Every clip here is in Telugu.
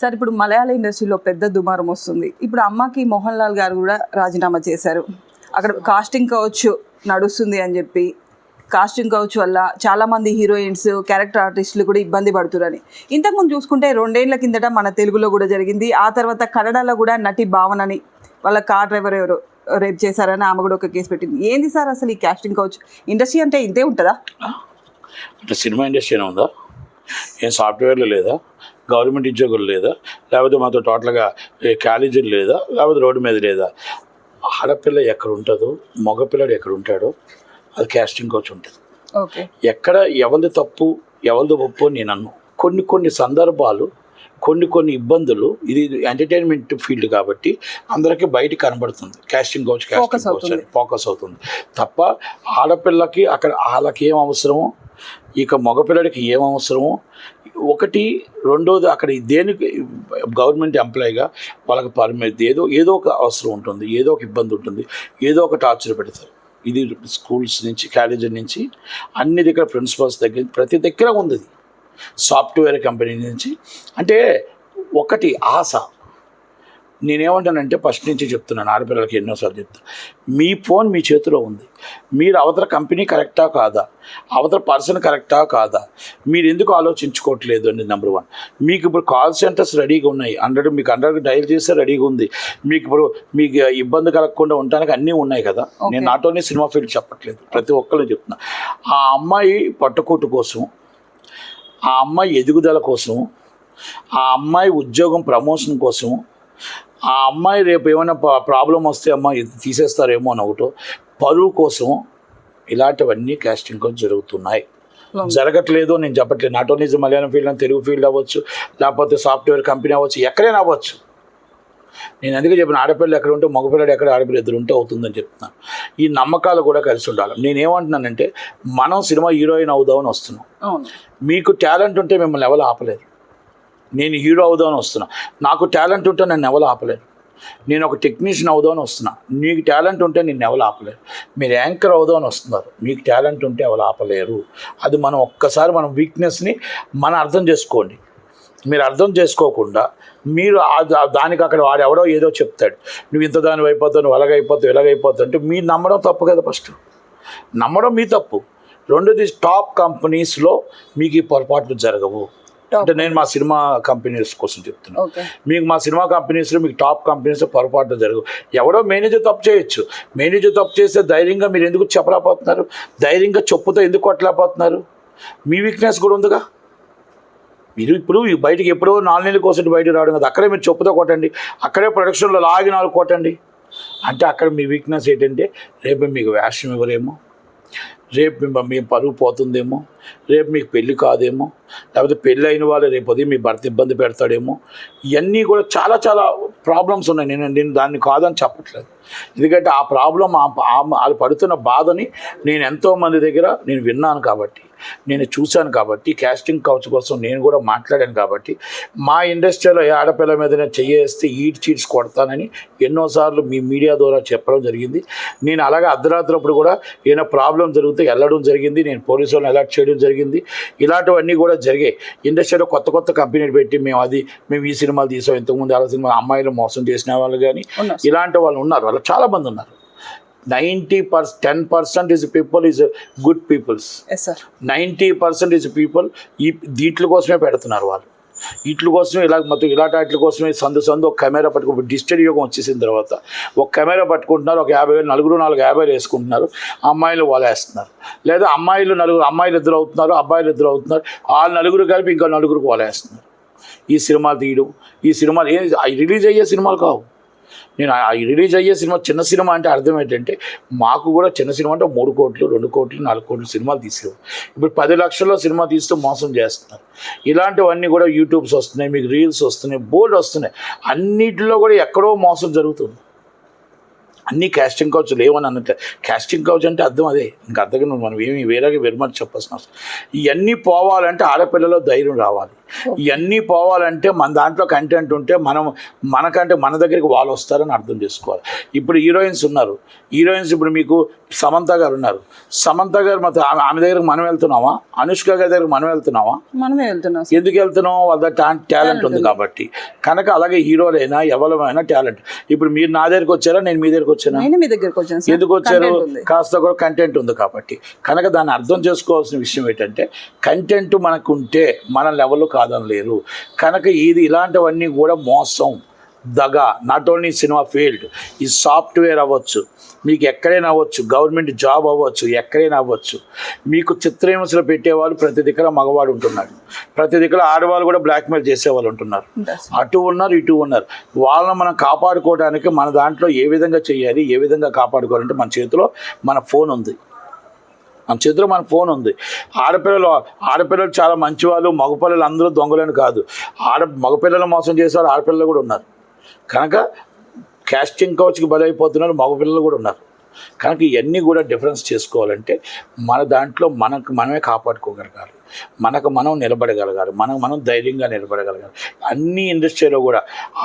సార్ ఇప్పుడు మలయాళ ఇండస్ట్రీలో పెద్ద దుమారం వస్తుంది. ఇప్పుడు అమ్మకి మోహన్ లాల్ గారు కూడా రాజీనామా చేశారు. అక్కడ కాస్టింగ్ కౌచ్ నడుస్తుంది అని చెప్పి కాస్టింగ్ కౌచ్ వల్ల చాలా మంది హీరోయిన్స్ క్యారెక్టర్ ఆర్టిస్టులు కూడా ఇబ్బంది పడుతున్నారని ఇంతకుముందు చూసుకుంటే రెండేళ్ళ కిందట మన తెలుగులో కూడా జరిగింది. ఆ తర్వాత కన్నడలో కూడా నటి భావనని వాళ్ళ కార్ డ్రైవర్ ఎవరు రేప్ చేశారని ఆమె కూడా ఒక కేసు పెట్టింది. ఏంది సార్ అసలు ఈ కాస్టింగ్ కౌచ్ ఇండస్ట్రీ అంటే ఇంతే ఉంటుందా? అంటే సినిమా ఇండస్ట్రీ ఉందా? ఏం సాఫ్ట్వేర్లు లేదా? గవర్నమెంట్ ఉద్యోగులు లేదా లేకపోతే మాతో టోటల్గా కాలేజీలు లేదా లేకపోతే రోడ్డు మీద లేదా. ఆడపిల్ల ఎక్కడ ఉంటుందో మగపిల్లడు ఎక్కడ ఉంటాడో అది క్యాస్టింగ్ కోచ్ ఉంటుంది. ఎక్కడ ఎవరిది తప్పు ఎవరిది ఒప్పు అని నేను అన్ను. కొన్ని కొన్ని సందర్భాలు కొన్ని కొన్ని ఇబ్బందులు ఇది ఎంటర్టైన్మెంట్ ఫీల్డ్ కాబట్టి అందరికీ బయట కనబడుతుంది. Casting coach casting coach focus అవుతుంది. తప్ప ఆడపిల్లకి అక్కడ వాళ్ళకి ఏం అవసరమో ఇక మగపిల్లడికి ఏం అవసరమో? ఒకటి రెండోది అక్కడ దేనికి గవర్నమెంట్ ఎంప్లాయీగా వాళ్ళకి పర్మిట్ ఏదో ఏదో ఒక అవసరం ఉంటుంది ఏదో ఒక ఇబ్బంది ఉంటుంది ఏదో ఒక టార్చర్ పెడతారు. ఇది స్కూల్స్ నుంచి కాలేజీ నుంచి అన్ని దగ్గర ప్రిన్సిపల్స్ దగ్గర ప్రతి దగ్గర ఉంది. సాఫ్ట్వేర్ కంపెనీ నుంచి. అంటే ఒకటి ఆశ. నేనేమంటానంటే ఫస్ట్ నుంచి చెప్తున్నాను ఆడపిల్లలకి ఎన్నోసార్లు చెప్తాను మీ ఫోన్ మీ చేతిలో ఉంది. మీరు అవతల కంపెనీ కరెక్టా కాదా? అవతల పర్సన్ కరెక్టా కాదా? మీరు ఎందుకు ఆలోచించుకోవట్లేదు అండి నెంబర్ వన్ మీకు ఇప్పుడు కాల్ సెంటర్స్ రెడీగా ఉన్నాయి. హండ్రెడ్ మీకు హండ్రెడ్ డైల్ చేస్తే రెడీగా ఉంది. మీకు ఇప్పుడు మీకు ఇబ్బంది కలగకుండా ఉండడానికి అన్నీ ఉన్నాయి కదా. నేను నాట్ ఓన్లీ సినిమా ఫీల్డ్ చెప్పట్లేదు. ప్రతి ఒక్కరు చెప్తున్నా. ఆ అమ్మాయి పట్టుకోటు కోసం ఆ అమ్మాయి ఎదుగుదల కోసం ఆ అమ్మాయి ఉద్యోగం ప్రమోషన్ కోసం ఆ అమ్మాయి రేపు ఏమైనా ప్రాబ్లం వస్తే అమ్మాయి ఇది తీసేస్తారేమో అని ఒకటో పరువు కోసం ఇలాంటివన్నీ కాస్టింగ్ కోసం జరుగుతున్నాయి. జరగట్లేదు నేను చెప్పట్లేదు. నాట్ ఓన్లీ మలయాళం ఫీల్డ్ అని తెలుగు ఫీల్డ్ అవ్వచ్చు లేకపోతే సాఫ్ట్వేర్ కంపెనీ అవ్వచ్చు ఎక్కడైనా అవ్వచ్చు. నేను అందుకే చెప్పిన ఆడపిల్ల ఎక్కడ ఉంటే మగపిల్లడు ఎక్కడ ఆడపిల్ల ఇద్దరు ఉంటే అవుతుందని చెప్తున్నాను ఈ నమ్మకాలు కూడా కలిసి ఉండాలి. నేనేమంటున్నానంటే మనం సినిమా హీరోయిన్ అవుదామని వస్తున్నాం. మీకు టాలెంట్ ఉంటే మిమ్మల్ని ఎవరు ఆపలేరు. నేను హీరో అవుదామని వస్తున్నా. నాకు టాలెంట్ ఉంటే నన్ను ఎవరు ఆపలేరు. నేను ఒక టెక్నీషియన్ అవుదామని వస్తున్నా. నీకు టాలెంట్ ఉంటే నేను ఎవరు ఆపలేరు. మీరు యాంకర్ అవుదామని వస్తున్నారు. మీకు టాలెంట్ ఉంటే ఎవరు ఆపలేరు. అది మనం ఒక్కసారి మనం వీక్నెస్ని మనం అర్థం చేసుకోండి. మీరు అర్థం చేసుకోకుండా మీరు దానికి అక్కడ వాడు ఎవడో ఏదో చెప్తాడు. నువ్వు ఇంత దాని అయిపోతావు నువ్వు అలాగైపోతావు ఇలాగైపోతావు అంటే మీరు నమ్మడం తప్పు కదా ఫస్ట్. నమ్మడం మీ తప్పు. రెండోది టాప్ కంపెనీస్లో మీకు ఈ పొరపాట్లు జరగవు. అంటే నేను మా సినిమా కంపెనీస్ కోసం చెప్తున్నాను ఓకే మీకు మా సినిమా కంపెనీస్లో మీకు టాప్ కంపెనీస్లో పొరపాట్లు జరగవు ఎవడో మేనేజర్ తప్పు చేయొచ్చు. మేనేజర్ తప్పు చేస్తే ధైర్యంగా మీరు ఎందుకు చెప్పలేకపోతున్నారు? ధైర్యంగా చెప్పుతో ఎందుకు కొట్టలేకపోతున్నారు? మీ వీక్నెస్ కూడా ఉందిగా? మీరు ఇప్పుడు బయటికి ఎప్పుడో నాలుగు నెలల కోసం బయటకు రావడం కదా. అక్కడే మీరు చెప్పుతో కొట్టండి. అక్కడే ప్రొడక్షన్లో లాగి నాలుగు కొట్టండి. అంటే అక్కడ మీ వీక్నెస్ ఏంటంటే రేపు మీకు వేషం ఇవ్వరేమో. రేపు మీ మీ పరువు పోతుందేమో రేపు మీకు పెళ్ళి కాదేమో లేకపోతే పెళ్ళి అయిన వాళ్ళు రేపు ఉదయం మీ భర్త ఇబ్బంది పెడతాడేమో ఇవన్నీ కూడా చాలా చాలా ప్రాబ్లమ్స్ ఉన్నాయి. నేను నేను దాన్ని కాదని చెప్పట్లేదు. ఎందుకంటే ఆ ప్రాబ్లం వాళ్ళు పడుతున్న బాధని నేను ఎంతోమంది దగ్గర నేను విన్నాను కాబట్టి. నేను చూశాను కాబట్టి కాస్టింగ్ కౌచ్ కోసం నేను కూడా మాట్లాడాను కాబట్టి మా ఇండస్ట్రీలో ఏ ఆడపిల్ల మీద చెయ్యేస్తే ఈడ్ చీట్స్ కొడతానని ఎన్నోసార్లు మీ మీడియా ద్వారా చెప్పడం జరిగింది. నేను అలాగే అర్ధరాత్రప్పుడు కూడా ఏదైనా ప్రాబ్లం జరిగితే వెళ్ళడం జరిగింది. నేను పోలీసు వాళ్ళని అలర్ట్ చేయడం జరిగింది. ఇలాంటివన్నీ కూడా జరిగాయి. ఇండస్ట్రీలో కొత్త కొత్త కంపెనీలు పెట్టి మేము అది మేము ఈ సినిమాలు తీసాం. ఇంతకుముందు అలా సినిమా అమ్మాయిలు మోసం చేసిన వాళ్ళు కానీ. ఇలాంటి వాళ్ళు ఉన్నారు. వాళ్ళు చాలా మంది ఉన్నారు. Ninety per ten percent is people is good peoples ninety percent is people ఈ దీంట్ల కోసమే పెడుతున్నారు వాళ్ళు. వీటి కోసమే ఇలా మొత్తం ఇలాంటి వాటి కోసమే సందు సందు ఒక కెమెరా పట్టుకో డిజిటల్ యుగం వచ్చేసిన తర్వాత ఒక కెమెరా పట్టుకుంటున్నారు ఒక యాభై వేలు నలుగురు నాలుగు యాభైలు వేసుకుంటున్నారు అమ్మాయిలు వాళ్ళు వేస్తున్నారు లేదా అమ్మాయిలు నలుగురు అమ్మాయిలు ఇద్దరు అవుతున్నారు అబ్బాయిలు ఇద్దరు అవుతున్నారు ఆ నలుగురు కలిపి ఇంకా నలుగురికి వాళ్ళు వేస్తున్నారు ఈ సినిమా తీయడం ఈ సినిమాలు ఏ రిలీజ్ అయ్యే సినిమాలు కావు. నేను రిలీజ్ అయ్యే సినిమా చిన్న సినిమా అంటే అర్థం ఏంటంటే మాకు కూడా చిన్న సినిమా అంటే మూడు కోట్లు రెండు కోట్లు నాలుగు కోట్లు సినిమాలు తీసేవారు. ఇప్పుడు పది లక్షల్లో సినిమా తీస్తూ మోసం చేస్తున్నారు. ఇలాంటివన్నీ కూడా యూట్యూబ్స్ వస్తున్నాయి మీకు రీల్స్ వస్తున్నాయి బోర్డు వస్తున్నాయి. అన్నిటిలో కూడా ఎక్కడో మోసం జరుగుతుంది. అన్ని క్యాస్టింగ్ కౌచ్ లేవని అన్నట్లే. క్యాస్టింగ్ కౌచ్ అంటే అర్థం అదే. ఇంకా అర్థం మనం ఏమి వేరేగా విరమని చెప్పాల్సిన అవసరం. ఇవన్నీ పోవాలంటే ఆడపిల్లలో ధైర్యం రావాలి. ఇవన్నీ పోవాలంటే మన దాంట్లో కంటెంట్ ఉంటే మనం మనకంటే మన దగ్గరికి వాళ్ళు వస్తారని అర్థం చేసుకోవాలి. ఇప్పుడు హీరోయిన్స్ ఉన్నారు. హీరోయిన్స్ ఇప్పుడు మీకు సమంత గారు ఉన్నారు. సమంత గారు మొత్తం ఆమె దగ్గరికి మనం వెళ్తున్నామా? అనుష్క గారి దగ్గరికి మనం వెళ్తున్నామా? మనమే వెళ్తున్నాం ఎందుకు వెళ్తున్నాం వాళ్ళ టాలెంట్ ఉంది కాబట్టి. కనుక అలాగే హీరోలైనా ఎవరైనా టాలెంట్ ఇప్పుడు మీరు నా దగ్గరికి వచ్చారా? నేను మీ దగ్గరికి వచ్చానా? మీ దగ్గరకు వచ్చాను ఎందుకు వచ్చారు. కాస్త కూడా కంటెంట్ ఉంది కాబట్టి. కనుక దాన్ని అర్థం చేసుకోవాల్సిన విషయం ఏంటంటే కంటెంట్ మనకు ఉంటే మన లెవెల్ కాదని లేరు కనుక ఇది ఇలాంటివన్నీ కూడా మోసం దగ నాట్ ఓన్లీ సినిమా ఫీల్డ్ ఈ సాఫ్ట్వేర్ అవ్వచ్చు మీకు ఎక్కడైనా అవ్వచ్చు గవర్నమెంట్ జాబ్ అవ్వచ్చు ఎక్కడైనా అవ్వచ్చు మీకు చిత్రహింసలు పెట్టేవాళ్ళు ప్రతి దిక్కున మగవాడు ఉంటున్నాడు ప్రతి దిక్కున ఆడవాళ్ళు కూడా బ్లాక్మెయిల్ చేసేవాళ్ళు ఉంటున్నారు. అటు ఉన్నారు ఇటు ఉన్నారు. వాళ్ళని మనం కాపాడుకోవడానికి మన దాంట్లో ఏ విధంగా చేయాలి ఏ విధంగా కాపాడుకోవాలంటే మన చేతిలో మన ఫోన్ ఉంది. మన చేతిలో మన ఫోన్ ఉంది. ఆడపిల్లలు ఆడపిల్లలు చాలా మంచివాళ్ళు మగపిల్లలు అందరూ దొంగలని కాదు. ఆడ మగపిల్లలు మోసం చేసేవాళ్ళు ఆడపిల్లలు కూడా ఉన్నారు. కనుక క్యాస్టింగ్ కౌచ్కి బలైపోతున్నారు మగపిల్లలు కూడా ఉన్నారు. కనుక ఇవన్నీ కూడా డిఫరెన్స్ చేసుకోవాలంటే మన దాంట్లో మనకు మనమే కాపాడుకోగలగాలి. మనకు మనం నిలబడగలగాలి. మనకు మనం ధైర్యంగా నిలబడగలగాలి. అన్ని ఇండస్ట్రీలో కూడా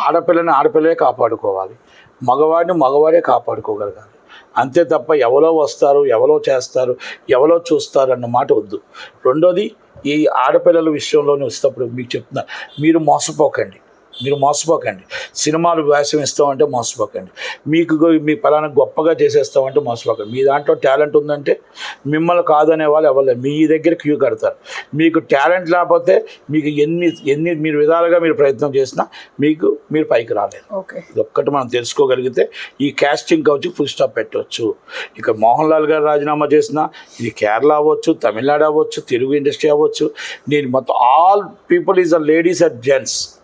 ఆడపిల్లని ఆడపిల్లే కాపాడుకోవాలి. మగవాడిని మగవాడే కాపాడుకోగలగాలి. అంతే తప్ప ఎవరో వస్తారు ఎవరో చేస్తారు ఎవరో చూస్తారు అన్న మాట వద్దు. రెండోది ఈ ఆడపిల్లల విషయంలోనే వస్తేప్పుడు మీకు చెప్తున్నా మీరు మోసపోకండి. మీరు మోసపోకండి. సినిమాలు వేషం ఇస్తామంటే మోసపోకండి. మీకు మీ పలానా గొప్పగా చేసేస్తామంటే మోసపోకండి. మీ దాంట్లో టాలెంట్ ఉందంటే మిమ్మల్ని కాదనే వాళ్ళు ఎవరు మీ దగ్గర క్యూ కడతారు. మీకు టాలెంట్ లేకపోతే మీకు ఎన్ని ఎన్ని మీరు విధాలుగా మీరు ప్రయత్నం చేసినా మీకు మీరు పైకి ఓకే. ఇది ఒక్కటి మనం తెలుసుకోగలిగితే ఈ కాస్టింగ్ కౌచి ఫుల్ స్టాప్ పెట్టవచ్చు. ఇక మోహన్ లాల్ గారు రాజీనామా చేసిన ఇది కేరళ అవ్వచ్చు తమిళనాడు అవ్వచ్చు తెలుగు ఇండస్ట్రీ అవ్వచ్చు. నేను మొత్తం all people is a ladies and gents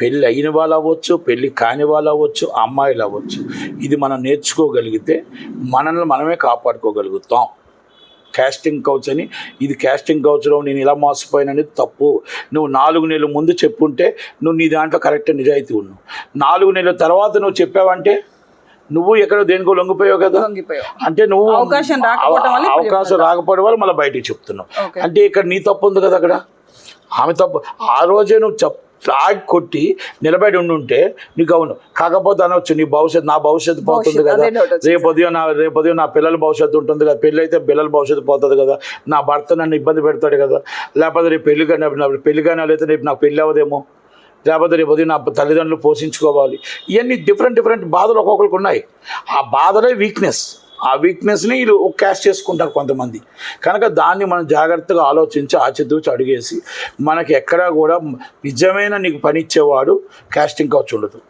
పెళ్ళి అయిన వాళ్ళు అవ్వచ్చు పెళ్ళి కాని వాళ్ళు అవ్వచ్చు అమ్మాయిలు అవ్వచ్చు. ఇది మనం నేర్చుకోగలిగితే మనల్ని మనమే కాపాడుకోగలుగుతాం. కాస్టింగ్ కౌచ్ అని ఇది కాస్టింగ్ కౌచ్లో నేను ఇలా మోసపోయిననేది తప్పు. నువ్వు నాలుగు నెలల ముందు చెప్పుంటే నువ్వు నీ దాంట్లో కరెక్ట్ నిజాయితీ ఉన్నావు నాలుగు నెలల తర్వాత నువ్వు చెప్పావంటే నువ్వు ఎక్కడో దేనికో లొంగిపోయావు కదా? అంటే నువ్వు అవకాశం అవకాశం రాకపోవడం వల్ల మళ్ళీ బయటికి చెప్తున్నావు. అంటే ఇక్కడ నీ తప్పు ఉంది కదా అక్కడ? ఆమె తప్పు. ఆ రోజే నువ్వు చెప్ లాగి కొట్టి నిలబడి ఉండుంటే నీకు అవును. కాకపోతే అనొచ్చు నీ భవిష్యత్తు నా భవిష్యత్తు పోతుంది కదా. రేపు ఉదయం నా రేపు ఉదయం నా పిల్లల భవిష్యత్తు ఉంటుంది కదా. పెళ్ళి అయితే పిల్లల భవిష్యత్తు పోతుంది కదా. నా భర్త నన్ను ఇబ్బంది పెడతాడు కదా. లేకపోతే రేపు పెళ్ళి కానీ పెళ్ళి కానీ అయితే రేపు నాకు పెళ్ళి అవ్వదేమో. లేకపోతే రేపు ఉదయం నా తల్లిదండ్రులు పోషించుకోవాలి. ఇవన్నీ డిఫరెంట్ డిఫరెంట్ బాధలు ఒక్కొక్కరికి ఉన్నాయి. ఆ బాధలే వీక్నెస్ ఆ వీక్నెస్ని వీళ్ళు క్యాష్ చేసుకుంటారు కొంతమంది. కనుక దాన్ని మనం జాగ్రత్తగా ఆలోచించి ఆచితూచి అడిగేసి మనకి ఎక్కడా కూడా నిజమైన నీకు పని ఇచ్చేవాడు క్యాస్టింగ్ కౌచ్ ఉండదు.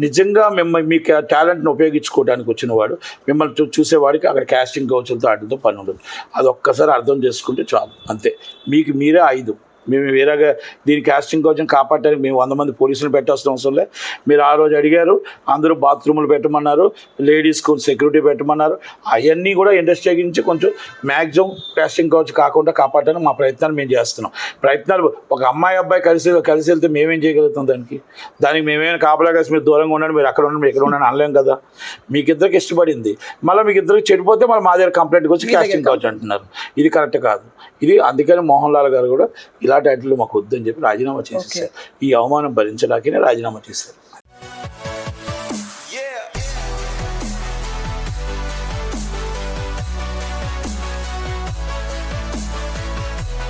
నిజంగా మిమ్మల్ని మీ టాలెంట్ని ఉపయోగించుకోవడానికి వచ్చినవాడు మిమ్మల్ని చూ చూసేవాడికి అక్కడ క్యాస్టింగ్ కౌచులతో వాటితో పని ఉండదు. అది ఒక్కసారి అర్థం చేసుకుంటే చాలు. అంతే. మీకు మీరే ఐదు. మేము వేరేగా దీని కాస్టింగ్ కోసం కాపాడటానికి మేము వంద మంది పోలీసులు పెట్టాల్సిన అవసరం లే. మీరు ఆ రోజు అడిగారు అందరూ బాత్రూములు పెట్టమన్నారు లేడీస్కు సెక్యూరిటీ పెట్టమన్నారు. అవన్నీ కూడా ఇండస్ట్రీ నుంచి కొంచెం మ్యాక్సిమం కాస్టింగ్ కౌచ్ కాకుండా కాపాడటానికి మా ప్రయత్నాలు మేము చేస్తున్నాం. ప్రయత్నాలు ఒక అమ్మాయి అబ్బాయి కలిసి కలిసి వెళ్తే మేమేం చేయగలుగుతాం దానికి? దానికి మేమేమైనా కాపలా కలిసి మీరు దూరంగా ఉండండి మీరు అక్కడ ఉండండి మీరు ఇక్కడ ఉండండి అనలేం కదా? మీకు ఇద్దరికి ఇష్టపడింది. మళ్ళీ మీకు ఇద్దరికి చెడిపోతే మళ్ళీ మా దగ్గర కంప్లైంట్కి వచ్చి కాస్టింగ్ కౌచ్ అంటున్నారు. ఇది కరెక్ట్ కాదు. ఇది అందుకని మోహన్ లాల్ గారు కూడా ఇలాంటి వాటిలో మాకు వద్దని చెప్పి రాజీనామా చేసేసారు. ఈ అవమానం భరించడానికే రాజీనామా చేశారు.